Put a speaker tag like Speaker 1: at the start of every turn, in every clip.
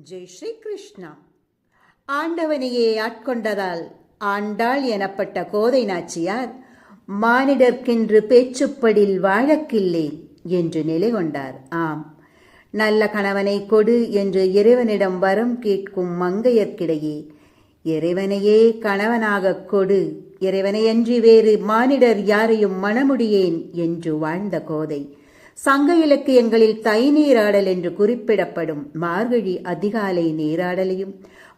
Speaker 1: ஜெய் ஸ்ரீ கிருஷ்ணா ஆண்டவனையே ஆட்கொண்டதால் ஆண்டாள் எனப்பட்ட கோதை நாச்சியார் மானிடர்க்கென்று பேச்சுப்படில் வாழக்கில்லை என்று நிலை கொண்டார். ஆம். நல்ல கணவனை கொடு என்று இறைவனிடம் வரம் கேட்கும் மங்கையர்க்கிடையே இறைவனையே கணவனாகக் கொடு. இறைவனையன்றி வேறு மானிடர் யாரையும் மணமுடியேன் என்று வாழ்ந்த கோதை. சங்க இலக்கியங்களில் தை நீராடல் என்று குறிப்பிடப்படும் மார்கழி அதிகாலை நீராடலையும்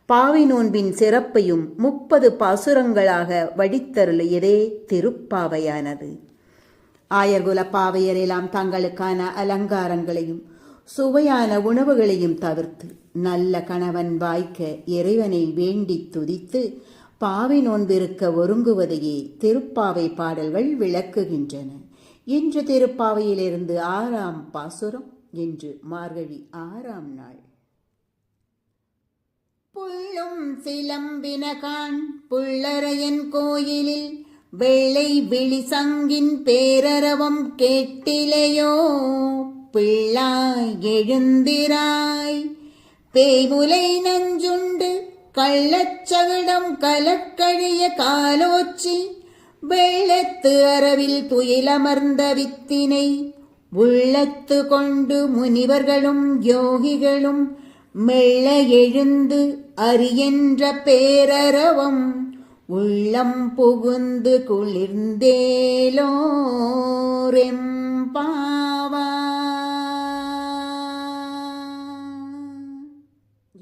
Speaker 1: பாவை நோன்பின் சிறப்பையும் முப்பது பாசுரங்களாக வடித்தருளியதே திருப்பாவையானது. ஆயர்குல பாவையரெல்லாம் தங்களுக்கான அலங்காரங்களையும் சுவையான உணவுகளையும் தவிர்த்து நல்ல கணவன் வாய்க்க இறைவனை வேண்டித் துதித்து பாவை நோன்பிருக்க ஒருங்குவதையே திருப்பாவை பாடல்கள் விளக்குகின்றன. இன்று திருப்பாவையிலிருந்து ஆறாம் பாசுரம் இன்று மார்கழி ஆறாம் நாள். புள்ளும் சிலம்பினகான் புள்ளரையன் கோயிலில் வெள்ளை விழி சங்கின் பேரரவம் கேட்டிலையோ? பிள்ளாய் எழுந்திராய். பேய்முலை நஞ்சுண்டு கள்ளச்சகடம் கலக்கழிய காலோச்சி வெள்ளத்து அரவில் துயிலமர்ந்த வித்தினை உள்ளத்து கொண்டு முனிவர்களும் யோகிகளும் மெல்ல எழுந்து அரியன்ற பேரரவம் உள்ளம் புகுந்து குளிர்ந்தேலோரெம்பாவா.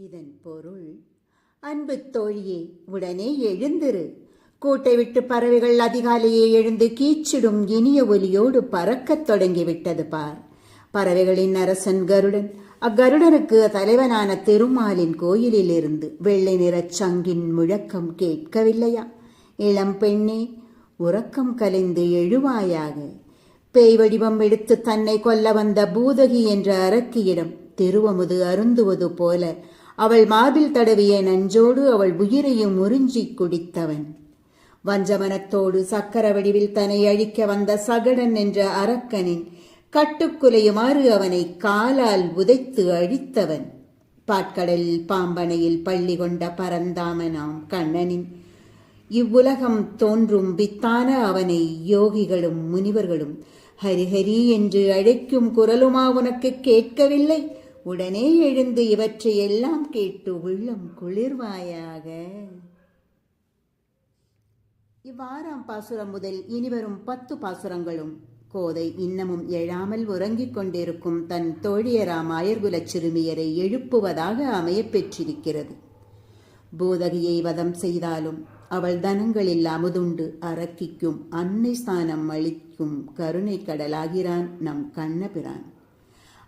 Speaker 1: இதன் பொருள் அன்பு தோழியே உடனே எழுந்திரு. கூட்டை விட்டு பறவைகள் அதிகாலையே எழுந்து கீச்சிடும் இனிய ஒலியோடு பறக்கத் தொடங்கிவிட்டது பார். பறவைகளின் அரசன் கருடன் அக்கருடனுக்கு தலைவனான திருமாலின் கோயிலிலிருந்து வெள்ளை நிறச் சங்கின் முழக்கம் கேட்கவில்லையா? இளம் பெண்ணே உறக்கம் கலைந்து எழுவாயாக. பேய் வடிவம் எடுத்து தன்னை கொல்ல வந்த பூதகி என்ற அரக்கியிடம் திருவமுது அருந்துவது போல அவள் மார்பில் தடவிய நஞ்சோடு அவள் உயிரையும் உறிஞ்சிக் குடித்தவன் வஞ்சமனத்தோடு சக்கர வடிவில் தன்னை அழிக்க வந்த சகடன் என்ற அரக்கனின் கட்டுக்குலையுமாறு அவனை காலால் உதைத்து அழித்தவன். பாட்கடல் பாம்பனையில் பள்ளி கொண்ட பரந்தாமனாம் கண்ணனின் இவ்வுலகம் தோன்றும் வித்தான அவனை யோகிகளும் முனிவர்களும் ஹரிஹரி என்று அழைக்கும் குரலுமா உனக்கு கேட்கவில்லை? உடனே எழுந்து இவற்றை எல்லாம் கேட்டு உள்ளம் குளிர்வாயாக. இவ்வாறாம் பாசுரம் முதல் இனிவரும் பத்து பாசுரங்களும் கோதை இன்னமும் எழாமல் உறங்கிக் கொண்டிருக்கும் தன் தோழியராம் அயர்குலச் சிறுமியரை எழுப்புவதாக அமையப்பெற்றிருக்கிறது பூதகியை வதம் செய்தாலும் அவள் தனங்களில் அமுதுண்டு அரக்கிக்கும் அன்னை ஸ்தானம் அளிக்கும் கருணை கடலாகிறான் நம் கண்ணபிரான்.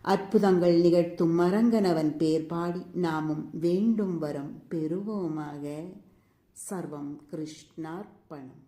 Speaker 1: அற்புதங்கள் நிகழ்த்தும் மரங்கனவன் பேர் பாடி நாமும் வேண்டும் வரம் பெறுவோமாக. సర్వం కృష్ణార్పణం